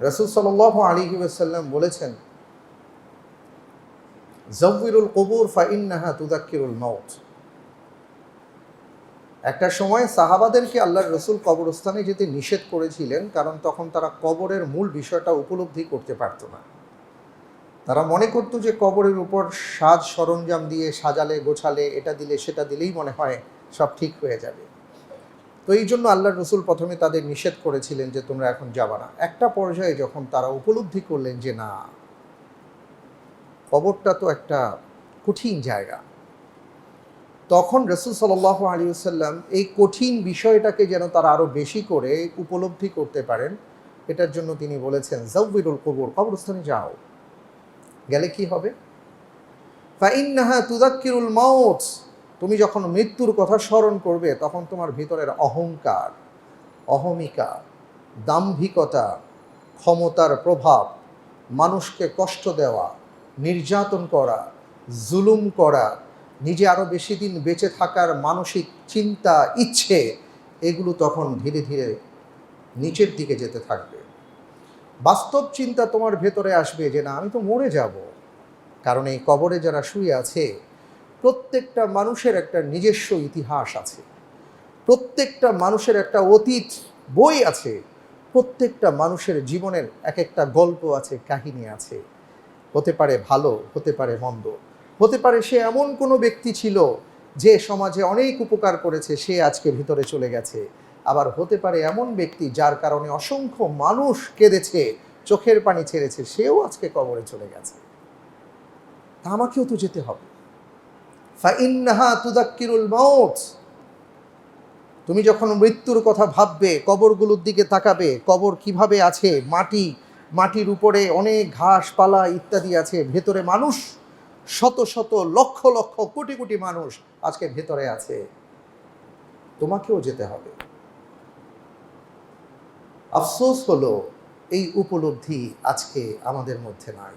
রসুল সাল আলী ওয়াসাল্লাম বলেছেন জব্বিরুল কবুর ফাইন্নাহা তুদাক্কিরুল মৌত একটা সময় সাহাবাদেরকে আল্লাহর রসুল কবরস্থানে যেতে নিষেধ করেছিলেন, কারণ তখন তারা কবরের মূল বিষয়টা উপলব্ধি করতে পারতো না। তারা মনে করতো যে কবরের উপর সাজ সরঞ্জাম দিয়ে সাজালে, গোছালে, এটা দিলে, সেটা দিলেই মনে হয় সব ঠিক হয়ে যাবে। তো এই জন্য আল্লাহ রসুল প্রথমে তাদের নিষেধ করেছিলেন যে তোমরা এখন যাবা না। একটা পর্যায়ে যখন তারা উপলব্ধি করলেন যে না, কবরটা তো একটা কঠিন জায়গা, তখন রসুল সাল আলী সাল্লাম এই কঠিন বিষয়টাকে যেন তারা আরও বেশি করে উপলব্ধি করতে পারেন, এটার জন্য তিনি বলেছেন জব্বিরুল কবর, কবরস্থানে যাও। গেলে কি হবে? ফাইন্নাহা তুদাক্কিরুল তুমি যখন মৃত্যুর কথা স্মরণ করবে, তখন তোমার ভিতরের অহংকার, অহমিকা, দাম্ভিকতা, ক্ষমতার প্রভাব, মানুষকে কষ্ট দেওয়া, নির্যাতন করা, জুলুম করা, নিজে আরও বেশি দিন বেঁচে থাকার মানসিক চিন্তা, ইচ্ছে, এগুলো তখন ধীরে ধীরে নিচের দিকে যেতে থাকবে। বাস্তব চিন্তা তোমার ভেতরে আসবে যে, না, আমি তো মরে যাব। কারণ এই কবরে যারা শুয়ে আছে প্রত্যেকটা মানুষের একটা নিজস্ব ইতিহাস আছে। প্রত্যেকটা মানুষের একটা অতীত বই আছে। প্রত্যেকটা মানুষের জীবনের এক একটা গল্প আছে, কাহিনী আছে। হতে পারে ভালো, হতে পারে মন্দ। হতে পারে সে এমন কোনো ব্যক্তি ছিল যে সমাজে অনেক উপকার করেছে, সে আজকে ভিতরে চলে গেছে। আবার হতে পারে এমন ব্যক্তি যার কারণে অসংখ্য মানুষ কেঁদেছে, চোখের পানি ছেড়েছে, সেও আজকে কবরে চলে গেছে। তা আমাকেও তো যেতে হবে। ফাইন্নাহা তুদাক্কিরুল মাউত। তুমি যখন মৃত্যুর কথা ভাববে, কবরগুলোর দিকে তাকাবে, কবর কীভাবে আছে, মাটি, মাটির উপরে অনেক ঘাসপালা ইত্যাদি আছে, ভেতরে মানুষ, শত শত লক্ষ লক্ষ কোটি কোটি মানুষ আজকে ভেতরে আছে। তোমাকেও যেতে হবে। আফসোস হলো, এই উপলব্ধি আজকে আমাদের মধ্যে নাই।